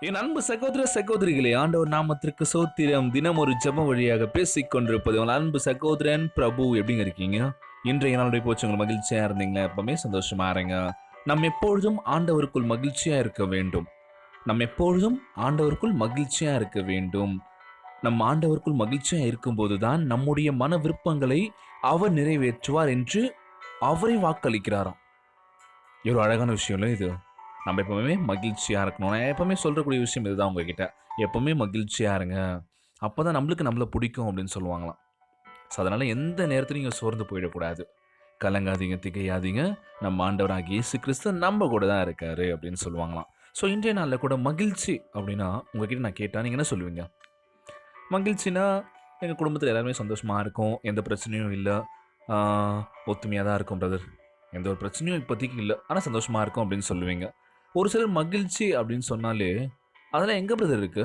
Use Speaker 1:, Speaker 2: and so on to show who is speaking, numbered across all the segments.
Speaker 1: என் அன்பு சகோதர சகோதரிகளே ஆண்டவர் நாமத்திற்கு சோத்திரம் தினம் ஒரு ஜெப வழியாக பேசிக் கொண்டிருப்பது. உங்கள் அன்பு சகோதரன் பிரபு எப்படிங்க இருக்கீங்க? இன்றைய நாளுடைய போச்சு உங்கள் மகிழ்ச்சியா இருந்தீங்களா? எப்பவுமே சந்தோஷமா இருங்க. நம்ம எப்பொழுதும் ஆண்டவருக்குள் மகிழ்ச்சியா இருக்க வேண்டும். நம்ம எப்பொழுதும் ஆண்டவருக்குள் மகிழ்ச்சியா இருக்க வேண்டும். நம் ஆண்டவருக்குள் மகிழ்ச்சியா இருக்கும்போது தான் நம்முடைய மன விருப்பங்களை அவர் நிறைவேற்றுவார் என்று அவரை வாக்களிக்கிறாராம். ஒரு அழகான விஷயம் இல்லை இது? நம்ம எப்போவுமே மகிழ்ச்சியாக இருக்கணும். நான் எப்போவுமே சொல்கிறக்கூடிய விஷயம் இதுதான் உங்ககிட்ட. எப்போவுமே மகிழ்ச்சியாக இருங்க. அப்போ தான் நம்மளுக்கு நம்மளை பிடிக்கும் அப்படின்னு சொல்லுவாங்களாம். ஸோ அதனால் எந்த நேரத்துலையும் நீங்கள் சோர்ந்து போயிடக்கூடாது. கலங்காதீங்க திகையாதீங்க. நம்ம ஆண்டவராக இயேசு கிறிஸ்து நம்ம கூட தான் இருக்காரு அப்படின்னு சொல்லுவாங்களாம். ஸோ இன்றைய நாளில் கூட மகிழ்ச்சி அப்படின்னா உங்ககிட்ட நான் கேட்டால் நீங்கள் என்ன சொல்லுவீங்க? மகிழ்ச்சினா எங்கள் குடும்பத்தில் எல்லாருமே சந்தோஷமாக இருக்கும். எந்த பிரச்சனையும் இல்லை. ஒத்துமையாக தான் இருக்கும் பிரதர் எந்த ஒரு பிரச்சனையும் இப்போதைக்கு இல்லை. ஆனால் சந்தோஷமாக இருக்கும் அப்படின்னு சொல்லுவீங்க. ஒரு சிலர் மகிழ்ச்சி அப்படின்னு சொன்னாலே அதெல்லாம் எங்கே பிரதர் இருக்கு?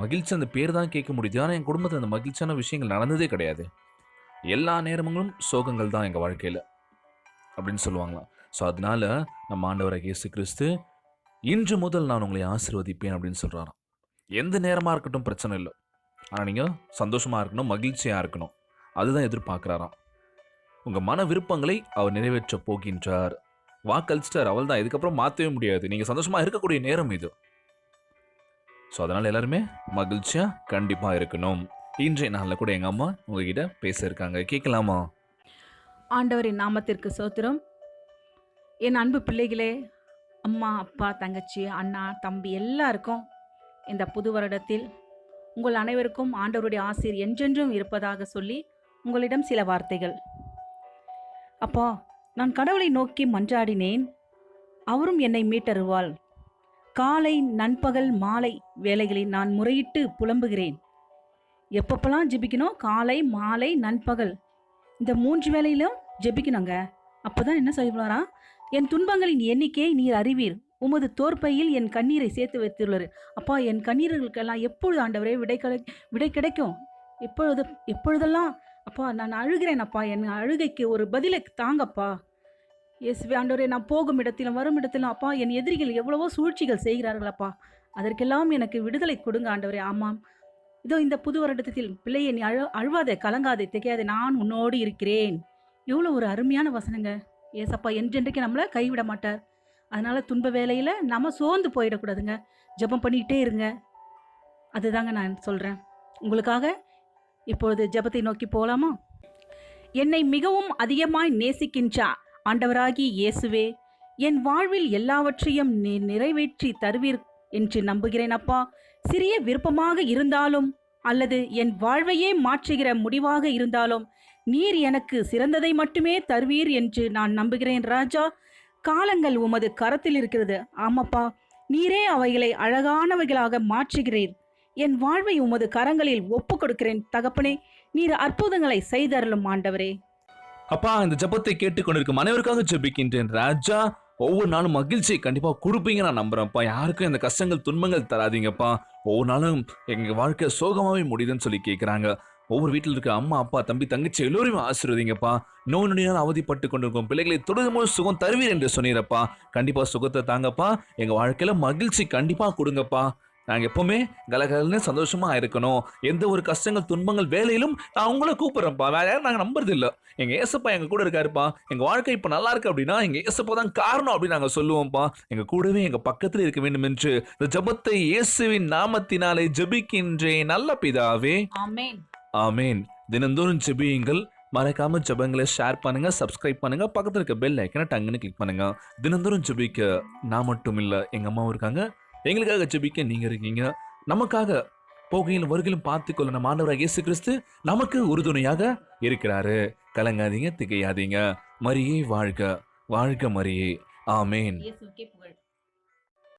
Speaker 1: மகிழ்ச்சி அந்த பேர் தான் கேட்க முடியுது. ஆனால் என் குடும்பத்தில் அந்த மகிழ்ச்சியான விஷயங்கள் நடந்ததே கிடையாது. எல்லா நேரமும் சோகங்கள் தான் எங்கள் வாழ்க்கையில் அப்படின்னு சொல்லுவாங்களாம். ஸோ அதனால நம்ம ஆண்டவராக இயேசு கிறிஸ்து இன்று முதல் நான் உங்களை ஆசீர்வதிப்பேன் அப்படின்னு சொல்கிறாராம் எந்த நேரமாக இருக்கட்டும் பிரச்சனை இல்லை. ஆனால் நீங்கள் சந்தோஷமாக இருக்கணும் மகிழ்ச்சியாக இருக்கணும். அதுதான் எதிர்பார்க்குறாராம். உங்கள் மன விருப்பங்களை அவர் நிறைவேற்றப் போகின்றார். வாக்களிச்சிட்டார் அவள் தான் இதுக்கப்புறம் மாற்றவே முடியாது. நீங்கள் சந்தோஷமாக இருக்கக்கூடிய நேரம் இது. ஸோ அதனால் எல்லாருமே மகிழ்ச்சியாக கண்டிப்பாக இருக்கணும். இன்றைய நாளில் கூட எங்கள் அம்மா உங்ககிட்ட பேசியிருக்காங்க கேட்கலாமா?
Speaker 2: ஆண்டவரின் நாமத்திற்கு சோத்திரம். என் அன்பு பிள்ளைகளே அம்மா அப்பா தங்கச்சி அண்ணா தம்பி எல்லாருக்கும் இந்த புது வருடத்தில் உங்கள் அனைவருக்கும் ஆண்டவருடைய ஆசிரியர் என்றென்றும் இருப்பதாக சொல்லி உங்களிடம் சில வார்த்தைகள். அப்பா நான் கடவுளை நோக்கி மன்றாடினேன். அவரும் என்னை மீட்டருவாள். காலை நண்பகல் மாலை வேலைகளில் நான் முறையிட்டு புலம்புகிறேன். எப்பப்பெல்லாம் ஜெபிக்கணும்? காலை மாலை நண்பகல். இந்த மூன்று வேலையிலும் ஜெபிக்கணுங்க. அப்போதான் என்ன சொல்லுவாரா என் துன்பங்களின் எண்ணிக்கையை நீர் அறிவீர். உமது தோற்பையில் என் கண்ணீரை சேர்த்து வைத்துள்ளார். அப்பா என் கண்ணீர்களுக்கெல்லாம் எப்பொழுது ஆண்டவரே விடை கிடை விடை கிடைக்கும்? எப்பொழுது எப்பொழுதெல்லாம் அப்பா நான் அழுகிறேனப்பா. என் அழுகைக்கு ஒரு பதிலை தாங்கப்பா. இயேசுவே ஆண்டவரே நான் போகும் இடத்திலும் வரும் இடத்திலும் அப்பா என் எதிரிகள் எவ்வளவோ சூழ்ச்சிகள் செய்கிறார்களப்பா. அதற்கெல்லாம் எனக்கு விடுதலை கொடுங்க ஆண்டவரே. ஆமாம். இதோ இந்த புது வருடத்தில் பிள்ளையை நீ அழ அழுவாதே கலங்காதே திகையாதே நான் உன்னோடு இருக்கிறேன். எவ்வளோ ஒரு அருமையான வசனங்க. ஏசப்பா என்றென்றைக்கு நம்மளை கைவிட மாட்டார். அதனால துன்ப வேலையில் நம்ம சோர்ந்து போயிடக்கூடாதுங்க. ஜெபம் பண்ணிக்கிட்டே இருங்க. அதுதாங்க நான் சொல்கிறேன் உங்களுக்காக இப்பொழுது ஜெபத்தை நோக்கி போகலாமா என்னை மிகவும் அதிகமாய் நேசிக்கின்ற ஆண்டவராகி இயேசுவே என் வாழ்வில் எல்லாவற்றையும் நீ நிறைவேற்றி தருவீர் என்று நம்புகிறேன் அப்பா. சிறிய விருப்பமாக இருந்தாலும் அல்லது என் வாழ்வையே மாற்றுகிற முடிவாக இருந்தாலும் நீர் எனக்கு சிறந்ததை மட்டுமே தருவீர் என்று நான் நம்புகிறேன் ராஜா. காலங்கள் உமது கரத்தில் இருக்கிறது. ஆமாப்பா நீரே அவைகளை அழகானவைகளாக மாற்றுகிறீர். என் வாழ்வை உமது கரங்களில் ஒப்பு கொடுக்கிறேன் தகப்பனே நீர் அற்புதங்களை செய்தருளும் ஆண்டவரே.
Speaker 1: அப்பா இந்த ஜெபத்தை கேட்டுக்கொண்டிருக்கும் அனைவருக்காக ஜெபிக்கின்றேன். ராஜா ஒவ்வொரு நாளும் மகிழ்ச்சியை கண்டிப்பாக கொடுப்பீங்க நான் நம்புறேன்ப்பா யாருக்கும் இந்த கஷ்டங்கள் துன்பங்கள் தராதீங்கப்பா. ஒவ்வொரு நாளும் எங்கள் வாழ்க்கை சோகமாகவே முடியுதுன்னு சொல்லி கேட்குறாங்க ஒவ்வொரு வீட்டில் இருக்க அம்மா அப்பா தம்பி தங்கச்சி எல்லோரையும் ஆசீர்வதிங்கப்பா. நோய் நொடியால் அவதிப்பட்டு கொண்டிருக்கும் பிள்ளைகளை தொடரும் சுகம் தருவீர் என்று சொன்னீரப்பா. கண்டிப்பாக சுகத்தை தாங்கப்பா. எங்கள் வாழ்க்கையில் மகிழ்ச்சி கண்டிப்பாக கொடுங்கப்பா. நாங்கள் எப்பவுமே கலகலன்னு சந்தோஷமா இருக்கணும். எந்த ஒரு கஷ்டங்கள் துன்பங்கள் வேலையிலும் நான் உங்களை கூப்பிடுறேன்ப்பா. வேற யாரும் நாங்கள் நம்புறது இல்லை. எங்க ஏசப்பா எங்க கூட இருக்காருப்பா. எங்க வாழ்க்கை இப்போ நல்லா இருக்கு அப்படின்னா எங்க ஏசப்பா தான் காரணம் அப்படின்னு நாங்கள் சொல்லுவோம்ப்பா. எங்க கூடவே எங்க பக்கத்தில் இருக்க வேண்டும் என்று இந்த ஜெபத்தை இயேசுவின் நாமத்தினாலே ஜெபிக்கின்றேன் நல்ல பிதாவே.
Speaker 2: ஆமேன்.
Speaker 1: ஆமேன். தினந்தோறும் ஜெபியுங்கள். மறக்காம ஜெபங்களை ஷேர் பண்ணுங்க சப்ஸ்கிரைப் பண்ணுங்க. பக்கத்தில் இருக்க பெல் ஐக்கனை டங்குன்னு கிளிக் பண்ணுங்க. தினந்தோறும் ஜெபிக்க நான் மட்டும் இல்லை எங்க அம்மாவும் இருக்காங்க. எங்களுக்காக ஜெபிக்க நீங்க இருக்கீங்க. நமக்காக போகையிலும் வருகையிலும் பார்த்து நம்ம ஆண்டவராக இயேசு கிறிஸ்து நமக்கு உறுதுணையாக இருக்கிறாரு. கலங்காதீங்க திகையாதீங்க. மரியே வாழ்க. வாழ்க மரியே. ஆமேன்.